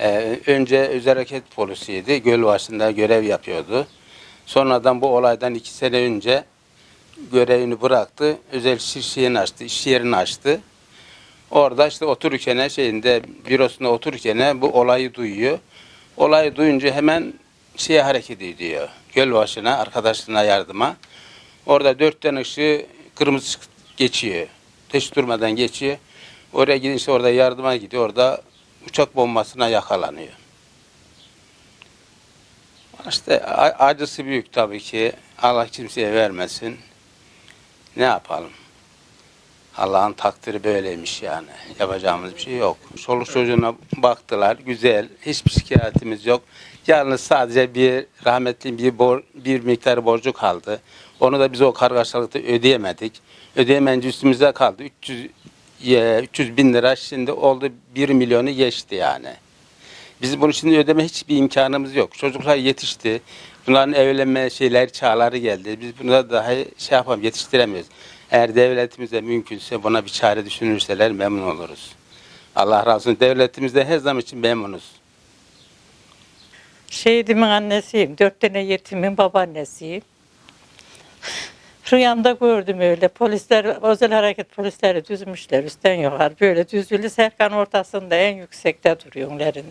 Ee, önce özel hareket polisiydi. Gölbaşı'nda görev yapıyordu. Sonradan bu olaydan iki sene önce görevini bıraktı. Özel iş açtı, iş yerini açtı. Orada işte otururken şeyinde bürosunda otururken bu olayı duyuyor. Olayı duyunca hemen şeye hareket ediyor. Gölbaşı'na, arkadaşlarına yardıma. Orada dört tane ışığı kırmızı geçiyor. Teş durmadan geçiyor. Oraya gidince orada yardıma gidiyor. Orada uçak bombasına yakalanıyor. İşte acısı büyük tabii ki. Allah kimseye vermesin. Ne yapalım? Allah'ın takdiri böyleymiş yani. Yapacağımız bir şey yok. Çoluk çocuğuna baktılar. Güzel. Hiçbir şikayetimiz yok. Yalnız sadece bir rahmetli bir bor, bir miktar borcu kaldı. Onu da biz o kargaşalıkta ödeyemedik. Ödeyemeyince üstümüze kaldı. 300 ye- 300 bin lira şimdi oldu 1 milyonu geçti yani. Biz bunu şimdi ödeme hiçbir imkanımız yok. Çocuklar yetişti. Bunların evlenme şeyler çağları geldi. Biz bunu daha şey yapalım yetiştiremiyoruz. Eğer devletimize mümkünse buna bir çare düşünürseler memnun oluruz. Allah razı olsun. Devletimizde her zaman için memnunuz. Şehidimin annesiyim. Dört tane yetimin babaannesiyim. Rüyamda gördüm öyle. Polisler, özel hareket polisleri düzmüşler üstten yukarı. Böyle düzülü Serkan ortasında en yüksekte duruyor onların.